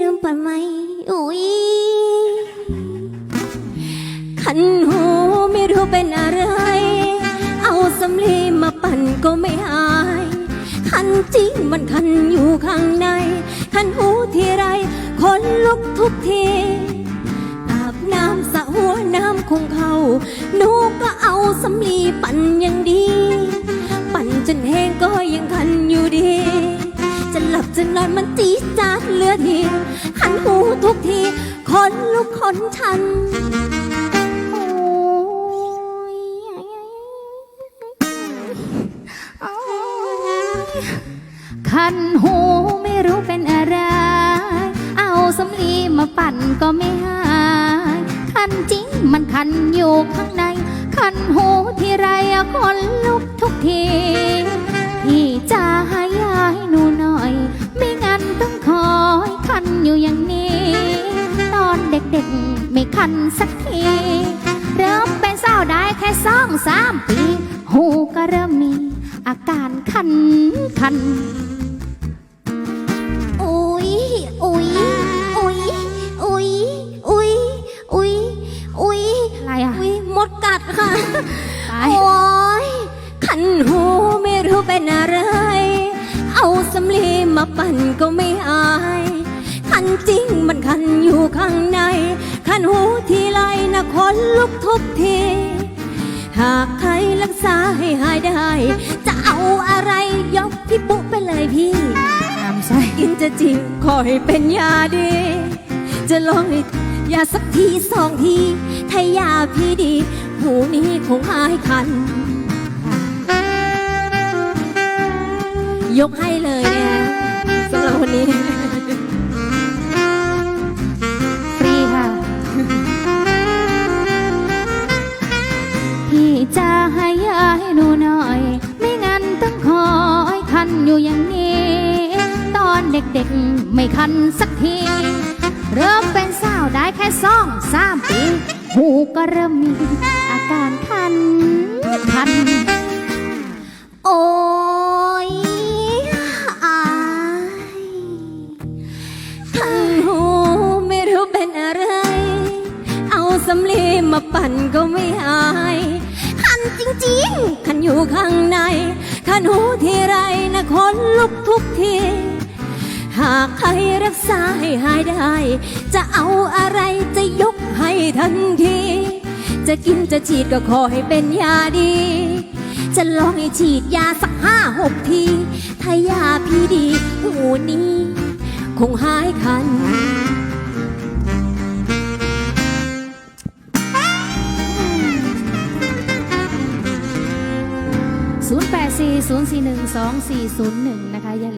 ลืมปันไหมอุ้ยขันหูไม่รู้เป็นอะไร สำลีมาปั่นก็ไม่หายขันจริงมันขันอยู่ข้างในขันหูทีไรคนลุกทุกทีอาบน้ำสะหัวน้ำคงเขาหนูก็เอาสำลีปั่นอย่างดี ปั่นจนแห้งก็ยังคันอยู่ดี จะหลับจะนอนมันจีจาดเลือทีขันหูทุกที คนลุกคนชัน คันหูไม่รู้เป็นอะไร เอาสำลีมาปั่นก็ไม่หาย คันจริงมันคันอยู่ข้างใน คันหูที่ไรอะคนลุกทุกทีพี่จะให้ยาให้หนูหน่อย ไม่งั้นต้องคอยคันอยู่อย่างนี้ ตอนเด็กๆไม่คันสักที เริ่มเป็นสาวได้แค่สองสามปี หูก็เริ่มมี อาการคันคันอุ๊ยอุ๊ยอุ๊ยอุ๊ยอุ๊ยอุ๊ยอุ๊ยอะไรอะอุ๊ยมดกัดค่ะ ตาย โอ้ยขันหูไม่รู้เป็นอะไร เอาสำลีมาปั่นก็ไม่หายขันจริงมันขันอยู่ข้างในขันหูทีไรนะคนลุกทุกที หากใครรักษาให้หายได้ จะเอาอะไรยกพี่ปุ๊ไปเลยพี่น้ำใส่กินจะจริงขอให้เป็นยาดี จะลองให้ยาสักทีสองที ถ้ายาพี่ดี หูนี้คงหายคัน ยกให้เลยเนี่ยสำหรับคนนี้ อยคันอยู่อย่างนี้ ตอนเด็กๆไม่คันสักที เริ่มเป็นสาวได้แค่สองสามปีหูก็เริ่มมีอาการคันคัน โอ้ยอายขันหูไม่รู้เป็นอะไร เอาสำลีมาปั่นก็ไม่หาย จริงๆ ขันอยู่ข้างใน ขันหูทีไรนะคนลุกทุกที หากใครรักษาให้หายได้ จะเอาอะไรจะยกให้ทันที จะกินจะฉีดก็ขอให้เป็นยาดี จะลองให้ฉีดยาสักห้าหกที ถ้ายาพี่ดีหูนี้ คงหายคัน 084 041 2401 นะคะอย่า